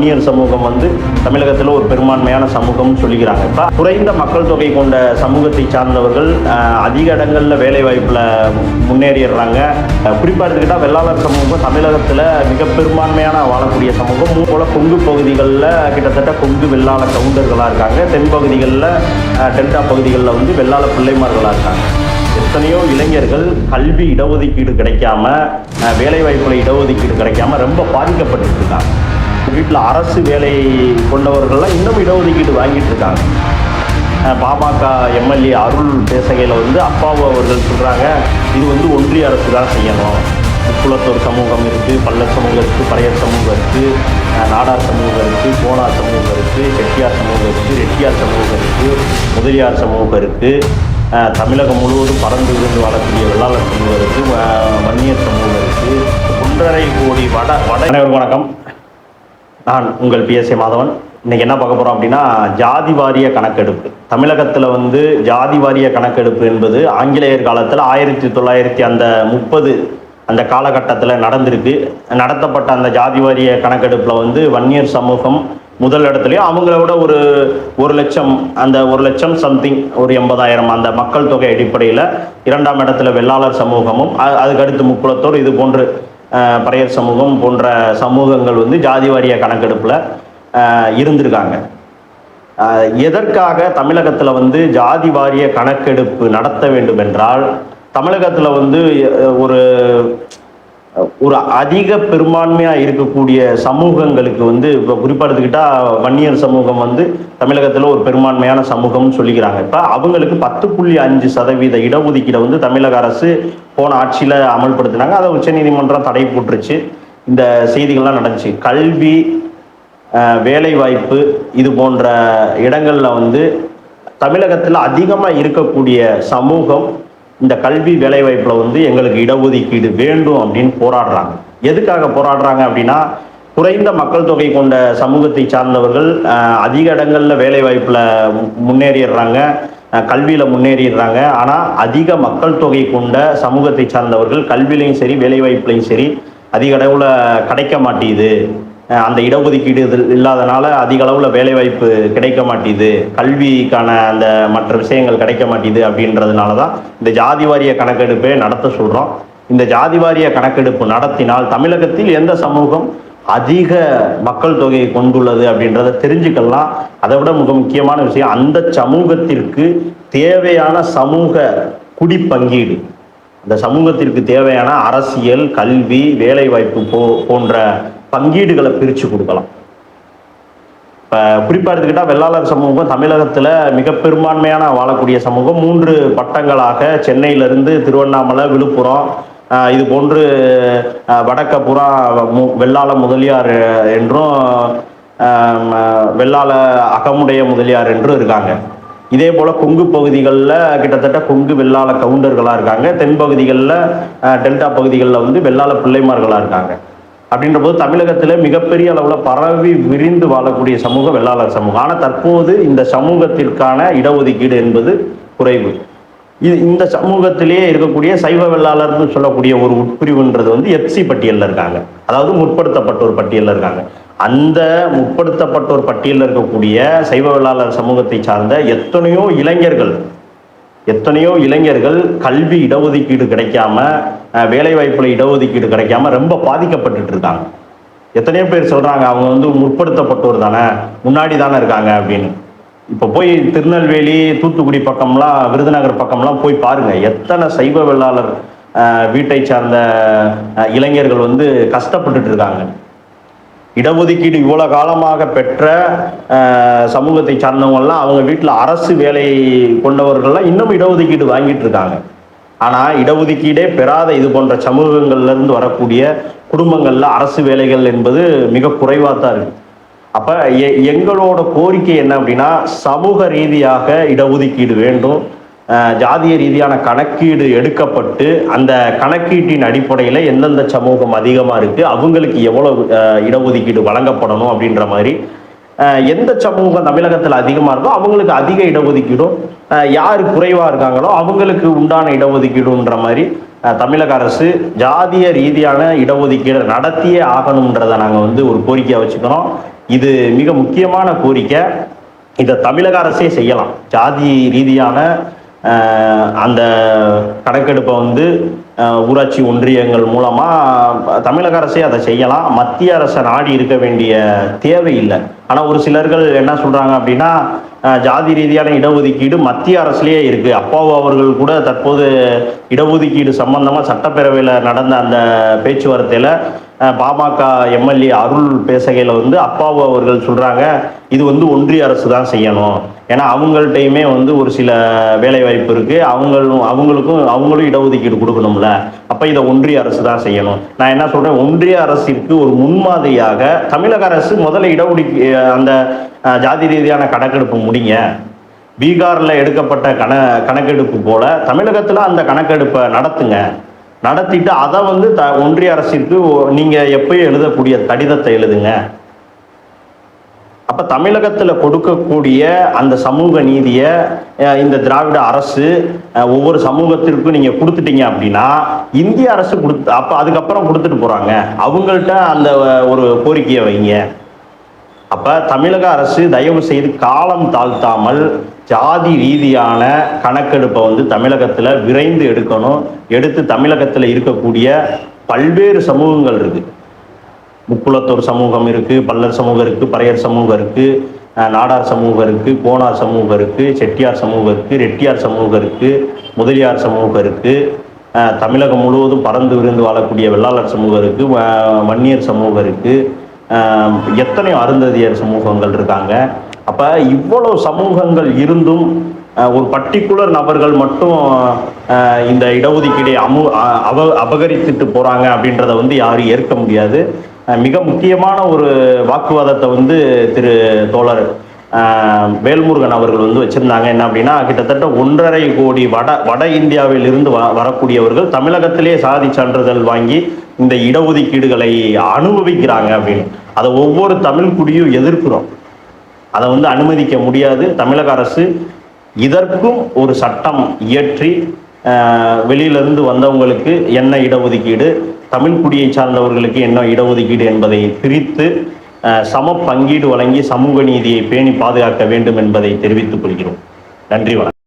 வன்னியர் சமூகம் வந்து தமிழகத்தில் ஒரு பெரும்பான்மையான சமூகம்னு சொல்லிக்கிறாங்க. இப்போ குறைந்த மக்கள் தொகை கொண்ட சமூகத்தை சார்ந்தவர்கள் அதிக இடங்களில் வேலை வாய்ப்பில் முன்னேறிடுறாங்க. குறிப்பாக எடுத்துக்கிட்டால் வெள்ளாளர் சமூகம் தமிழகத்தில் மிக பெரும்பான்மையான வாழக்கூடிய சமூகம். போல கொங்கு பகுதிகளில் கிட்டத்தட்ட கொங்கு வெள்ளாள கவுண்டர்களாக இருக்காங்க. தென் பகுதிகளில் டெல்டா பகுதிகளில் வந்து வெள்ளாள பிள்ளைமார்களாக இருக்காங்க. எத்தனையோ இளைஞர்கள் கல்வி இடஒதுக்கீடு கிடைக்காம வேலைவாய்ப்பில் இடஒதுக்கீடு கிடைக்காம ரொம்ப பாதிக்கப்பட்டு இருக்காங்க. வீட்டில் அரசு வேலை கொண்டவர்கள்லாம் இன்னும் இடஒதுக்கீடு வாங்கிட்டு இருக்காங்க. பாமக எம்எல்ஏ அருள் பேசுகையில் வந்து அப்பாவு அவர்கள் சொல்கிறாங்க இது வந்து ஒன்றிய அரசு தான் செய்யணும். குளத்தூர் சமூகம் இருக்குது பல்லர் சமூகம் இருக்குது பறையர் சமூகம் இருக்குது நாடார் சமூகம் இருக்குது கோனார் சமூகம் இருக்குது செட்டியார் சமூகம் இருக்குது ரெட்டியார் சமூகம் இருக்குது முதலியார் சமூகம் இருக்குது தமிழகம் முழுவதும் பறந்து விழுந்து வாழக்கூடிய வெள்ளாளர் சமூகம் இருக்குது வன்னியர் சமூகம் இருக்குது ஒன்றரை கோடி வட வட வணக்கம். நான் உங்கள் பிஎஸ்ஏ மாதவன். இன்றைக்கி என்ன பார்க்க போகிறோம் அப்படின்னா ஜாதி வாரிய கணக்கெடுப்பு. தமிழகத்தில் வந்து ஜாதி வாரிய கணக்கெடுப்பு என்பது ஆங்கிலேயர் காலத்தில் ஆயிரத்தி தொள்ளாயிரத்தி அந்த முப்பது அந்த காலகட்டத்தில் நடந்திருக்கு. நடத்தப்பட்ட அந்த ஜாதி வாரிய கணக்கெடுப்பில் வந்து வன்னியர் சமூகம் முதல் இடத்துலையும் அவங்கள விட ஒரு ஒரு லட்சம் அந்த ஒரு லட்சம் சம்திங் ஒரு எண்பதாயிரம் அந்த மக்கள் தொகை அடிப்படையில் இரண்டாம் இடத்துல வெள்ளாளர் சமூகமும் அதுக்கடுத்து அதுக்கு முக்குளத்தோர் இது போன்று பறையர் சமூகம் போன்ற சமூகங்கள் வந்து ஜாதி வாரிய கணக்கெடுப்பில் இருந்திருக்காங்க. எதற்காக தமிழகத்தில் வந்து ஜாதி வாரிய கணக்கெடுப்பு நடத்த வேண்டும் என்றால் தமிழகத்தில் வந்து ஒரு ஒரு அதிக பெரும்பான்மையாக இருக்கக்கூடிய சமூகங்களுக்கு வந்து இப்போ குறிப்பாக எடுத்துக்கிட்டால் வன்னியர் சமூகம் வந்து தமிழகத்தில் ஒரு பெரும்பான்மையான சமூகம்னு சொல்லிக்கிறாங்க. இப்போ அவங்களுக்கு பத்து புள்ளி அஞ்சு சதவீத இடஒதுக்கீடை வந்து தமிழக அரசு போன ஆட்சியில் அமல்படுத்தினாங்க. அதை உச்சநீதிமன்றம் தடை போட்டுருச்சு. இந்த செய்திகள்லாம் நடந்துச்சு. கல்வி வேலைவாய்ப்பு இது போன்ற இடங்களில் வந்து தமிழகத்தில் அதிகமாக இருக்கக்கூடிய சமூகம் இந்த கல்வி வேலைவாய்ப்பில் வந்து எங்களுக்கு இடஒதுக்கீடு வேண்டும் அப்படின்னு போராடுறாங்க. எதுக்காக போராடுறாங்க அப்படின்னா குறைந்த மக்கள் தொகை கொண்ட சமூகத்தை சார்ந்தவர்கள் அதிக இடங்களில் வேலைவாய்ப்பில் முன்னேறிடுறாங்க. கல்வியில் முன்னேறிடுறாங்க. ஆனால் அதிக மக்கள் தொகை கொண்ட சமூகத்தை சார்ந்தவர்கள் கல்வியிலையும் சரி வேலைவாய்ப்புலையும் சரி அதிக அளவில் கிடைக்க மாட்டேங்குது. அந்த இடஒதுக்கீடு இல்லாதனால அதிக அளவில் வேலைவாய்ப்பு கிடைக்க மாட்டேங்குது. கல்விக்கான அந்த மற்ற விஷயங்கள் கிடைக்க மாட்டேது அப்படின்றதுனால தான் இந்த ஜாதி வாரிய கணக்கெடுப்பே நடத்த சொல்கிறோம் இந்த ஜாதி வாரிய கணக்கெடுப்பு நடத்தினால் தமிழகத்தில் எந்த சமூகம் அதிக மக்கள் தொகையை கொண்டுள்ளது அப்படின்றத தெரிஞ்சுக்கலாம். அதை விட மிக முக்கியமான விஷயம் அந்த சமூகத்திற்கு தேவையான சமூக குடிப்பங்கீடு. அந்த சமூகத்திற்கு தேவையான அரசியல் கல்வி வேலைவாய்ப்பு போ போன்ற பங்கீடுகளை பிரித்து கொடுக்கலாம். இப்போ குறிப்பாக எடுத்துக்கிட்டால் வெள்ளாளர் சமூகம் தமிழகத்தில் மிக பெரும்பான்மையான வாழக்கூடிய சமூகம். மூன்று பட்டங்களாக சென்னையிலிருந்து திருவண்ணாமலை விழுப்புரம் இது போன்று வடக்க புறா மு- வெள்ளாள முதலியார் என்றும் வெள்ளாள அகமுடைய முதலியார் என்றும் இருக்காங்க. இதே போல் கொங்கு பகுதிகளில் கிட்டத்தட்ட கொங்கு வெள்ளாள கவுண்டர்களாக இருக்காங்க. தென் பகுதிகளில் டெல்டா பகுதிகளில் வந்து வெள்ளாள பிள்ளைமார்களாக இருக்காங்க. அப்படின்ற போது தமிழகத்தில் மிகப்பெரிய அளவில் பரவி விரிந்து வாழக்கூடிய சமூகம் வெள்ளாளர் சமூகம். ஆனால் தற்போது இந்த சமூகத்திற்கான இடஒதுக்கீடு என்பது குறைவு. இது இந்த சமூகத்திலேயே இருக்கக்கூடிய சைவ வெள்ளாளர்னு சொல்லக்கூடிய ஒரு உட்பிரிவுன்றது வந்து எஃப்சி பட்டியலில் இருக்காங்க. அதாவது முற்படுத்தப்பட்ட ஒரு பட்டியலில் இருக்காங்க. அந்த முற்படுத்தப்பட்டோர் பட்டியலில் இருக்கக்கூடிய சைவ வெள்ளாளர் சமூகத்தை சார்ந்த எத்தனையோ இளைஞர்கள் எத்தனையோ இளைஞர்கள் கல்வி இடஒதுக்கீடு கிடைக்காம வேலைவாய்ப்பில் இடஒதுக்கீடு கிடைக்காம ரொம்ப பாதிக்கப்பட்டுட்டு இருக்காங்க. எத்தனையோ பேர் சொல்கிறாங்க அவங்க வந்து முற்படுத்தப்பட்டோர் தானே முன்னாடி தானே இருக்காங்க அப்படின்னு. இப்போ போய் திருநெல்வேலி தூத்துக்குடி பக்கம்லாம் விருதுநகர் பக்கம்லாம் போய் பாருங்கள் எத்தனை சைவ வெள்ளாளர் வீட்டை சார்ந்த இளைஞர்கள் வந்து கஷ்டப்பட்டுட்டு இருக்காங்க. இடஒதுக்கீடு இவ்வளோ காலமாக பெற்ற சமூகத்தை சார்ந்தவங்கலாம் அவங்க வீட்டில் அரசு வேலை கொண்டவர்கள்லாம் இன்னும் இடஒதுக்கீடு வாங்கிட்டு இருக்காங்க. ஆனால் இடஒதுக்கீடே பெறாத இது போன்ற சமூகங்கள்லேருந்து வரக்கூடிய குடும்பங்களில் அரசு வேலைகள் என்பது மிக குறைவாக தான் இருக்குது அப்போ எ எங்களோட கோரிக்கை என்ன அப்படின்னா சமூக ரீதியாக இடஒதுக்கீடு வேண்டும். ஜாதிய ரீதியான கணக்கீடு எடுக்கப்பட்டு அந்த கணக்கீட்டின் அடிப்படையில் எந்தெந்த சமூகம் அதிகமாக இருக்குது அவங்களுக்கு எவ்வளவு இடஒதுக்கீடு வழங்கப்படணும் அப்படின்ற மாதிரி எந்த சமூகம் தமிழகத்தில் அதிகமாக இருக்கோ அவங்களுக்கு அதிக இடஒதுக்கீடும் யார் குறைவாக இருக்காங்களோ அவங்களுக்கு உண்டான இடஒதுக்கீடுன்ற மாதிரி தமிழக அரசு ஜாதிய ரீதியான இடஒதுக்கீடு நடத்தியே ஆகணுன்றதை நாங்கள் வந்து ஒரு கோரிக்கையாக வச்சுக்கிறோம். இது மிக முக்கியமான கோரிக்கை. இதை தமிழக அரசே செய்யலாம். ஜாதி ரீதியான அந்த கணக்கெடுப்பை வந்து ஊராட்சி ஒன்றியங்கள் மூலமாக தமிழக அரசே அதை செய்யலாம். மத்திய அரசை நாடி இருக்க வேண்டிய தேவை இல்லை. ஆனால் ஒரு சிலர்கள் என்ன சொல்கிறாங்க அப்படின்னா ஜாதி ரீதியான இடஒதுக்கீடு மத்திய அரசுலேயே இருக்குது அப்பாவு அவர்கள் கூட தற்போது இடஒதுக்கீடு சம்பந்தமாக சட்டப்பேரவையில் நடந்த அந்த பேச்சுவார்த்தையில் பாமக எம்எல்ஏ அருள் பேசுகையில் வந்து அப்பாவு அவர்கள் சொல்கிறாங்க இது வந்து ஒன்றிய அரசு தான் செய்யணும். ஏன்னா அவங்கள்ட்டையுமே வந்து ஒரு சில வேலை வாய்ப்பு இருக்குது அவங்களும் அவங்களுக்கும் அவங்களும் இடஒதுக்கீடு கொடுக்கணும்ல. அப்போ இதை ஒன்றிய அரசு தான் செய்யணும். நான் என்ன சொல்கிறேன் ஒன்றிய அரசிற்கு ஒரு முன்மாதிரியாக தமிழக அரசு முதல்ல இடஒதுக்கீ அந்த ஜாதி ரீதியான கணக்கெடுப்பு முடிங்க. பீகாரில் எடுக்கப்பட்ட கண கணக்கெடுப்பு போல் தமிழகத்தில் அந்த கணக்கெடுப்பை நடத்துங்க. நடத்திட்டு அதை வந்து த ஒன்றிய அரசிற்கு ஒ- எப்பயும் எழுதக்கூடிய கடிதத்தை எழுதுங்க. அப்போ தமிழகத்தில் கொடுக்கக்கூடிய அந்த சமூக நீதியை இந்த திராவிட அரசு ஒவ்வொரு சமூகத்திற்கும் நீங்கள் கொடுத்துட்டீங்க அப்படின்னா இந்திய அரசு கொடுத்து அப்போ அதுக்கப்புறம் கொடுத்துட்டு போகிறாங்க அவங்கள்ட்ட அந்த ஒரு கோரிக்கையை வைங்க. அப்போ தமிழக அரசு தயவு செய்து காலம் தாழ்த்தாமல் ஜாதி ரீதியான கணக்கெடுப்பை வந்து தமிழகத்தில் விரைந்து எடுக்கணும் எடுத்து தமிழகத்தில் இருக்கக்கூடிய பல்வேறு சமூகங்கள் இருக்குது முக்குளத்தோர் சமூகம் இருக்குது பல்லர் சமூகம் இருக்குது பறையர் சமூகம் இருக்குது நாடார் சமூகம் இருக்குது கோனார் சமூகம் இருக்குது செட்டியார் சமூகம் இருக்குது ரெட்டியார் சமூகம் இருக்குது முதலியார் சமூகம் இருக்குது தமிழகம் முழுவதும் பறந்து விருந்து வாழக்கூடிய வெள்ளாளர் சமூகம் இருக்குது வன்னியர் சமூகம் இருக்குது எத்தனையோ அருந்ததியர் சமூகங்கள் இருக்காங்க. அப்போ இவ்வளோ சமூகங்கள் இருந்தும் ஒரு பர்டிகுலர் நபர்கள் மட்டும் இந்த இடஒதுக்கீடை அமு அவ அபகரித்துட்டு போகிறாங்க அப்படின்றத வந்து யாரும் ஏற்க முடியாது. மிக முக்கியமான ஒரு வாக்குவாதத்தை வந்து திரு தோழர் வேல்முருகன் அவர்கள் வந்து வச்சுருந்தாங்க. என்ன அப்படின்னா கிட்டத்தட்ட ஒன்றரை கோடி வட வட இந்தியாவில் இருந்து வ வரக்கூடியவர்கள் தமிழகத்திலே சாதி சான்றிதழ் வாங்கி இந்த இடஒதுக்கீடுகளை அனுபவிக்கிறாங்க அப்படின்னு. அதை ஒவ்வொரு தமிழ் குடியும் எதிர்க்கிறோம். அதை வந்து அனுமதிக்க முடியாது. தமிழக அரசு இதற்கும் ஒரு சட்டம் இயற்றி வெளியிலிருந்து வந்தவங்களுக்கு என்ன இடஒதுக்கீடு தமிழ் குடியை சார்ந்தவர்களுக்கு என்ன இடஒதுக்கீடு என்பதை பிரித்து சம பங்கீடு வழங்கி சமூக நீதியை பேணி பாதுகாக்க வேண்டும் என்பதை தெரிவித்துக் கொள்கிறோம். நன்றி வணக்கம்.